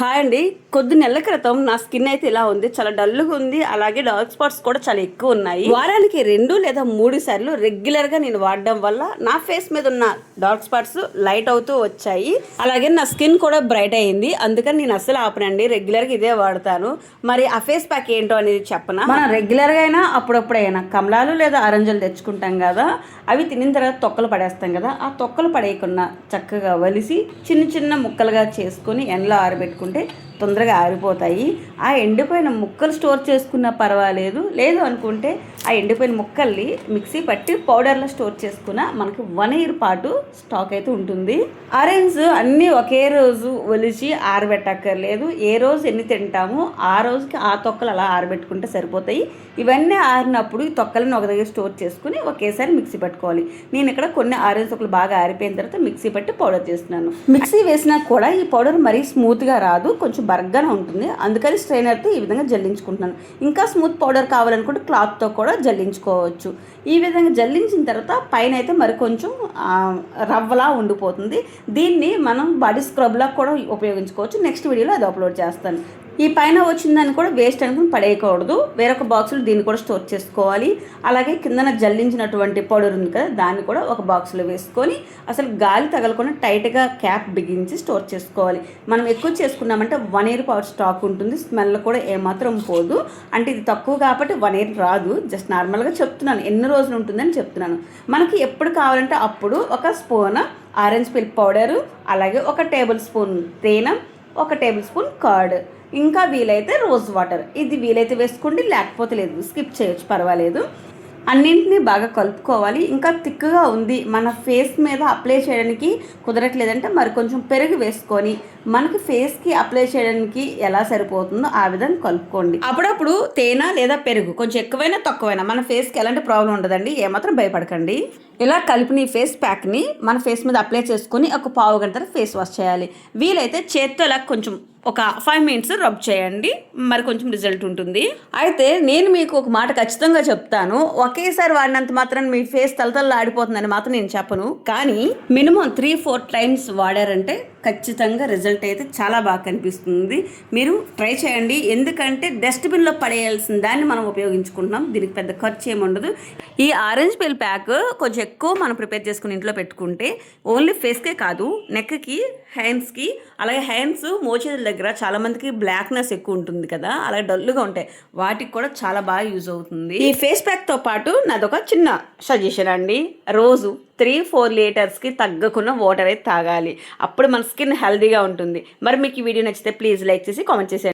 Hi అండి. కొద్ది నెలల క్రితం నా స్కిన్ అయితే ఇలా ఉంది. చాలా డల్గా ఉంది. అలాగే డార్క్ స్పాట్స్ కూడా చాలా ఎక్కువ ఉన్నాయి. వారానికి రెండు లేదా మూడు సార్లు రెగ్యులర్గా నేను వాడడం వల్ల నా ఫేస్ మీద ఉన్న డార్క్ స్పాట్స్ లైట్ అవుతూ వచ్చాయి. అలాగే నా స్కిన్ కూడా బ్రైట్ అయింది. అందుకని నేను అస్సలు ఆపనండి. రెగ్యులర్గా ఇదే వాడతాను. మరి ఆ ఫేస్ ప్యాక్ ఏంటో అనేది చెప్పనా? మనం రెగ్యులర్గా అయినా అప్పుడప్పుడైనా కమలాలు లేదా అరంజలు తెచ్చుకుంటాం కదా అవి తినిన తర్వాత తొక్కలు పడేస్తాం కదా ఆ తొక్కలు పడేయకుండా చక్కగా వలిసి చిన్న చిన్న ముక్కలుగా చేసుకొని ఎండలో పెట్టుకుంటే తొందరగా ఆరిపోతాయి. ఆ ఎండిపోయిన ముక్కలు స్టోర్ చేసుకున్నా పర్వాలేదు. లేదు అనుకుంటే ఆ ఎండిపోయిన ముక్కల్ని మిక్సీ పట్టి పౌడర్లో స్టోర్ చేసుకున్న మనకి వన్ ఇయర్ పాటు స్టాక్ అయితే ఉంటుంది. ఆరెంజ్ అన్నీ ఒకే రోజు ఒలిచి ఆరబెట్టక్కర్లేదు. ఏ రోజు ఎన్ని తింటామో ఆ రోజుకి ఆ తొక్కలు అలా ఆరబెట్టుకుంటే సరిపోతాయి. ఇవన్నీ ఆరినప్పుడు ఈ తొక్కలను ఒక దగ్గర స్టోర్ చేసుకుని ఒకేసారి మిక్సీ పట్టుకోవాలి. నేను ఇక్కడ కొన్ని ఆరెంజ్ తొక్కలు బాగా ఆరిపోయిన తర్వాత మిక్సీ పట్టి పౌడర్ చేస్తున్నాను. మిక్సీ వేసినా కూడా ఈ పౌడర్ మరీ స్మూత్గా రాదు. కొంచెం బరగ్గానే ఉంటుంది. అందుకని స్ట్రైనర్తో ఈ విధంగా జల్లించుకుంటున్నాను. ఇంకా స్మూత్ పౌడర్ కావాలనుకుంటే క్లాత్తో కూడా జల్లించుకోవచ్చు. ఈ విధంగా జల్లించిన తర్వాత పైన అయితే మరి కొంచెం రవ్వలా ఉండిపోతుంది. దీన్ని మనం బాడీ స్క్రబ్లా కూడా ఉపయోగించుకోవచ్చు. నెక్స్ట్ వీడియోలో అది అప్లోడ్ చేస్తాను. ఈ పైన వచ్చిందని కూడా వేస్ట్ అనుకుని పడేయకూడదు. వేరొక బాక్సులో దీన్ని కూడా స్టోర్ చేసుకోవాలి. అలాగే కిందన జల్లించినటువంటి పౌడర్ ఉంది కదా దాన్ని కూడా ఒక బాక్స్లో వేసుకొని అసలు గాలి తగలకుండా టైట్గా క్యాప్ బిగించి స్టోర్ చేసుకోవాలి. మనం ఎక్కువ చేసుకున్నామంటే వన్ ఇయర్ పవర్ స్టాక్ ఉంటుంది. స్మెల్ కూడా ఏమాత్రం పోదు. అంటే ఇది తక్కువ కాబట్టి వన్ ఇయర్ రాదు. జస్ట్ నార్మల్గా చెప్తున్నాను. ఎన్ని రోజులు ఉంటుందని చెప్తున్నాను. మనకి ఎప్పుడు కావాలంటే అప్పుడు ఒక స్పూన్ ఆరెంజ్ పిల్ పౌడరు అలాగే ఒక టేబుల్ స్పూన్ తేనె ఒక టేబుల్ స్పూన్ కర్డ్ ఇంకా వీలైతే రోజ్ వాటర్. ఇది వీలైతే వేసుకోండి లేకపోతే లేదు స్కిప్ చేయొచ్చు పర్వాలేదు. అన్నింటినీ బాగా కలుపుకోవాలి. ఇంకా థిక్గా ఉంది. మన ఫేస్ మీద అప్లై చేయడానికి కుదరట్లేదంటే మరి కొంచెం పెరుగు వేసుకొని మనకి ఫేస్కి అప్లై చేయడానికి ఎలా సరిపోతుందో ఆ విధంగా కలుపుకోండి. అప్పుడప్పుడు తేనె లేదా పెరుగు కొంచెం ఎక్కువైనా తక్కువైనా మన ఫేస్కి ఎలాంటి ప్రాబ్లం ఉండదండి ఏమాత్రం భయపడకండి. ఇలా కలిపిన ఈ ఫేస్ ప్యాక్ని మన ఫేస్ మీద అప్లై చేసుకొని ఒక పావు గంట ఫేస్ వాష్ చేయాలి. వీలైతే చేత్తో ఇలా కొంచెం ఒక ఫైవ్ మినిట్స్ రబ్ చేయండి మరి కొంచెం రిజల్ట్ ఉంటుంది. అయితే నేను మీకు ఒక మాట ఖచ్చితంగా చెప్తాను ఒకేసారి వాడినంత మాత్రం మీ ఫేస్ తలతల ఆడిపోతుందని మాత్రం నేను చెప్పను. కానీ మినిమం త్రీ ఫోర్ టైమ్స్ వాడారంటే ఖచ్చితంగా రిజల్ట్ అయితే చాలా బాగా కనిపిస్తుంది. మీరు ట్రై చేయండి. ఎందుకంటే డస్ట్బిన్లో పడేయాల్సిన దాన్ని మనం ఉపయోగించుకుంటున్నాం. దీనికి పెద్ద ఖర్చు ఏముండదు ఈ ఆరెంజ్ పిల్ ప్యాక్ కొంచెం ఎక్కువ మనం ప్రిపేర్ చేసుకుని ఇంట్లో పెట్టుకుంటే ఓన్లీ ఫేస్కే కాదు నెక్కి హ్యాండ్స్కి అలాగే హ్యాండ్స్ మోచేతుల దగ్గర చాలామందికి బ్లాక్నెస్ ఎక్కువ ఉంటుంది కదా అలాగే డల్లుగా ఉంటాయి. వాటికి కూడా చాలా బాగా యూజ్ అవుతుంది. ఈ ఫేస్ ప్యాక్తో పాటు నాదొక చిన్న సజెషన్ అండి. రోజు త్రీ ఫోర్ లీటర్స్కి తగ్గకుండా వాటర్ అయితే తాగాలి. అప్పుడు మన స్కిన్ హెల్దీగా ఉంటుంది. మరి మీకు ఈ వీడియో నచ్చితే ప్లీజ్ లైక్ చేసి కామెంట్ చేసేయండి.